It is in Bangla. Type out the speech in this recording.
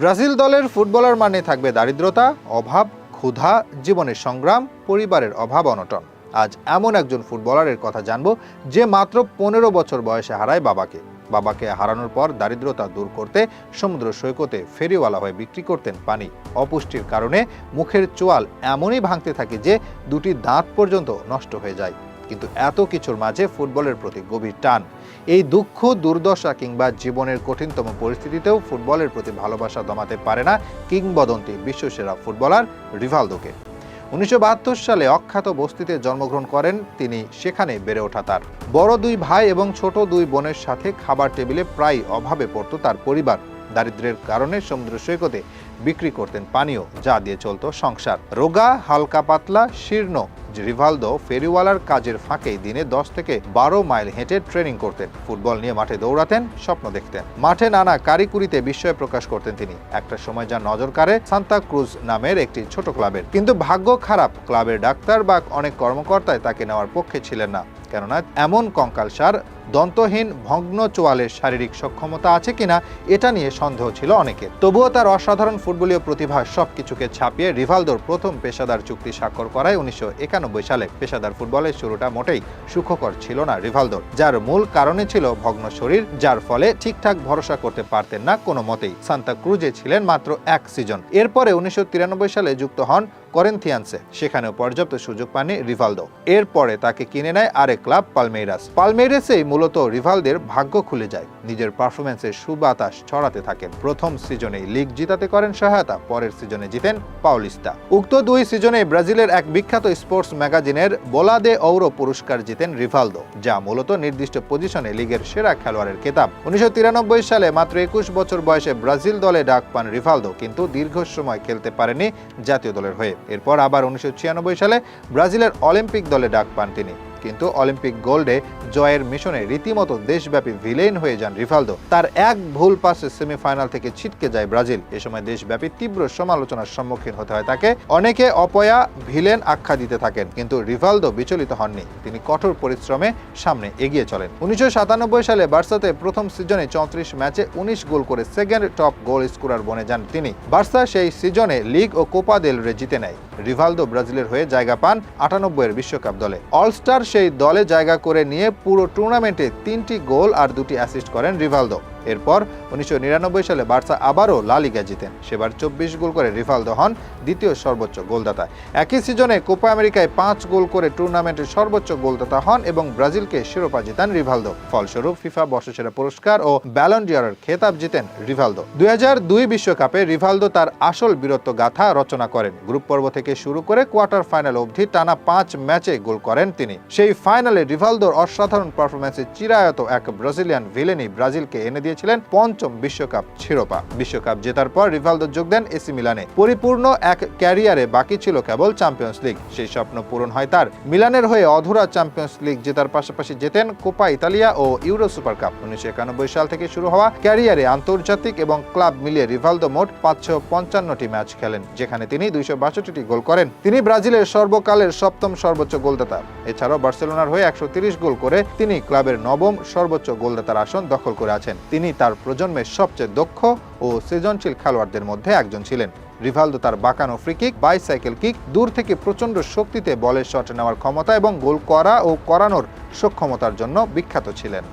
ব্রাজিল দলের ফুটবলার মানে থাকবে দারিদ্রতা, অভাব, ক্ষুধা, জীবনের সংগ্রাম, পরিবারের অভাব, অনটন। আজ এমন একজন ফুটবলারের কথা জানব যে মাত্র পনেরো বছর বয়সে হারায় বাবাকে। বাবাকে হারানোর পর দারিদ্রতা দূর করতে সমুদ্র সৈকতে ফেরিওয়ালা হয়ে বিক্রি করতেন পানি। অপুষ্টির কারণে মুখের চোয়াল এমনই ভাঙতে থাকে যে দুটি দাঁত পর্যন্ত নষ্ট হয়ে যায়। কিন্তু এত কিছুর মাঝে ফুটবলের প্রতি গভীর টান। এই দুঃখ, দুর্দশা কিংবা জীবনের কঠিনতম পরিস্থিতিতেও ফুটবলের প্রতি ভালোবাসা দমাতে পারে না কিংবদন্তি বিশ্বসেরা ফুটবলার রিভালদোকে। উনিশশো বাহাত্তর সালে অখ্যাত বস্তিতে জন্মগ্রহণ করেন তিনি, সেখানে বেড়ে ওঠা তার। বড় দুই ভাই এবং ছোট দুই বোনের সাথে খাবার টেবিলে প্রায় অভাবে পড়ত তার পরিবার। দারিদ্র্যের কারণে সমুদ্র সৈকতে বিক্রি করতেন পানীয়, যা দিয়ে চলত সংসার। রোগা, হালকা পাতলা, শীর্ণ, রিভালদো ফেরিওয়ালার কাজের ফাঁকেই দিনে দশ থেকে বারো মাইল হেঁটে ট্রেনিং করতেন। ফুটবল নিয়ে মাঠে দৌড়াতেন, স্বপ্ন দেখতেন। মাঠে নানা কারিকুরিতে বিস্ময় প্রকাশ করতেন তিনি। একটা সময় যা নজর কাড়ে সান্তা ক্রুজ নামের একটি ছোট ক্লাবের। কিন্তু ভাগ্য খারাপ। ক্লাবের ডাক্তার বা অনেক কর্মকর্তায় তাকে নেওয়ার পক্ষে ছিলেন না। কেননা এমন কঙ্কালসার দন্তহীন ভগ্ন চোয়ালের শারীরিক সক্ষমতা আছে কিনা এটা নিয়ে সন্দেহ ছিল অনেকের। তবুও তার অসাধারণ ফুটবলীয় প্রতিভা সবকিছুকে ছাপিয়ে রিভালদোর প্রথম পেশাদার চুক্তি স্বাক্ষর করায় উনিশশো একানব্বই সালে। পেশাদার ফুটবলের শুরুটা মোটেই সুখকর ছিল না রিভালদোর, যার মূল কারণে ছিল ভগ্ন শরীর, যার ফলে ঠিকঠাক ভরসা করতে পারতেন না কোনো মতেই। সান্তা ক্রুজে ছিলেন মাত্র এক সিজন। এরপরে উনিশশো তিরানব্বই সালে যুক্ত হন করেন্থিয়ান্সে। সেখানেও পর্যাপ্ত সুযোগ পাননি রিভালদো। এরপরে তাকে কিনে নেয় আরেক ক্লাব, পালমেইরাস। পালমেইরাসেই মূলত রিভালদের ভাগ্য খুলে যায়। নিজের পারফরমেন্সের সুবাতাস ছড়াতে থাকেন। প্রথম সিজনে লিগ জিতাতে করেন সহায়তা, পরের সিজনে জিতেন পাউলিস্তা উক্ত দুই সিজনে ব্রাজিলের এক বিখ্যাত স্পোর্টস ম্যাগাজিনের বোলাদে ঔরো পুরস্কার জিতেন রিভালদো, যা মূলত নির্দিষ্ট পজিশনে লিগের সেরা খেলোয়াড়ের খেতাব। উনিশশো সালে মাত্র একুশ বছর বয়সে ব্রাজিল দলে ডাক পান রিভালদো, কিন্তু দীর্ঘ সময় খেলতে পারেনি জাতীয় দলের হয়ে। এরপর আবার উনিশশো ছিয়ানব্বই সালে ব্রাজিলের অলিম্পিক দলে ডাক পান তিনি। কিন্তু অলিম্পিক গোল্ডে জয়ের মিশনে রীতিমতো দেশব্যাপী ভিলেন হয়ে যান রিভালদো তার এক ভুল পাসে সেমিফাইনাল থেকে ছিটকে যায় ব্রাজিল। এ সময় দেশব্যাপী তীব্র সমালোচনার সম্মুখীন হতে হয় তাকে। অনেকে অপয়া, ভিলেন আখ্যা দিতে থাকেন, কিন্তু রিভালদো বিচলিত হননি। তিনি কঠোর পরিশ্রমে সামনে এগিয়ে চলেন। উনিশশো সালে বার্সাতে প্রথম সিজনে চৌত্রিশ ম্যাচে উনিশ গোল করে সেকেন্ড টপ গোল স্কোরার বনে যান তিনি। বার্সা সেই সিজনে লিগ ও কোপা দেল রে জিতে নেয়। রিভালদো ব্রাজিলের হয়ে জায়গা পান আটানব্বই এর বিশ্বকাপ দলে। অলস্টার সেই দলে জায়গা করে নিয়ে পুরো টুর্নামেন্টে তিনটি গোল আর দুটি অ্যাসিস্ট করেন রিভালদো। এরপর উনিশশো নিরানব্বই সালে বার্সা আবারও লা লিগা জিতেন। সেবার চব্বিশ গোল করে রিভালদো হন দ্বিতীয় সর্বোচ্চ গোলদাতা। একই সিজনে কোপা আমেরিকায় পাঁচ গোল করে টুর্নামেন্টের সর্বোচ্চ গোলদাতা হন এবং ব্রাজিলকে শিরোপা জিতান রিভালদো ফলস্বরূপ ফিফা বর্ষসেরা পুরস্কার ও ব্যালন্ডিয়ারের খেতাব জিতেন রিভালদো দুই বিশ্বকাপে রিভালদো তার আসল বীরত্ব গাথা রচনা করেন। গ্রুপ পর্ব থেকে শুরু করে কোয়ার্টার ফাইনাল অবধি টানা পাঁচ ম্যাচে গোল করেন তিনি। সেই ফাইনালে রিভালদোর অসাধারণ পারফরমেন্সে চিরায়ত এক ব্রাজিলিয়ান ভিলেনি ব্রাজিলকে এনে দিয়েছিলেন পঞ্চম বিশ্বকাপ শিরোপা। বিশ্বকাপ জেতার পর রিভালদো যোগ দেন এসি মিলানে। পরিপূর্ণ এক ক্যারিয়ারে বাকি ছিল কেবল চ্যাম্পিয়ন্স লিগ। সেই স্বপ্ন পূরণ হয় তার। মিলানের হয়ে অধুরা চ্যাম্পিয়ন্স লিগ জেতার পাশাপাশি জেতেন কোপা ইতালিয়া ও ইউরো সুপার কাপ উনিশশো একানব্বই সাল থেকে শুরু হওয়া ক্যারিয়ারে আন্তর্জাতিক এবং ক্লাব মিলিয়ে রিভালদো মোট পাঁচশো পঞ্চান্নটি ম্যাচ খেলেন, যেখানে তিনি দুইশো বাষট্টিটি গোল করেন। তিনি ব্রাজিলের সর্বকালের সপ্তম সর্বোচ্চ গোলদাতা। এছাড়াও বার্সেলোনার হয়ে একশো গোল করে তিনি ক্লাবের নবম সর্বোচ্চ গোলদাতার আসন দখল করে আছেন। তিনি তার প্রজন্মের সবচেয়ে দক্ষ ও সৃজনশীল খেলোয়াড়দের মধ্যে একজন ছিলেন। রিভালদো তার বাঁকানো ফ্রি কিক বাইসাইকেল কিক দূর থেকে প্রচণ্ড শক্তিতে বলের শট নেওয়ার ক্ষমতা এবং গোল করা ও করানোর সক্ষমতার জন্য বিখ্যাত ছিলেন।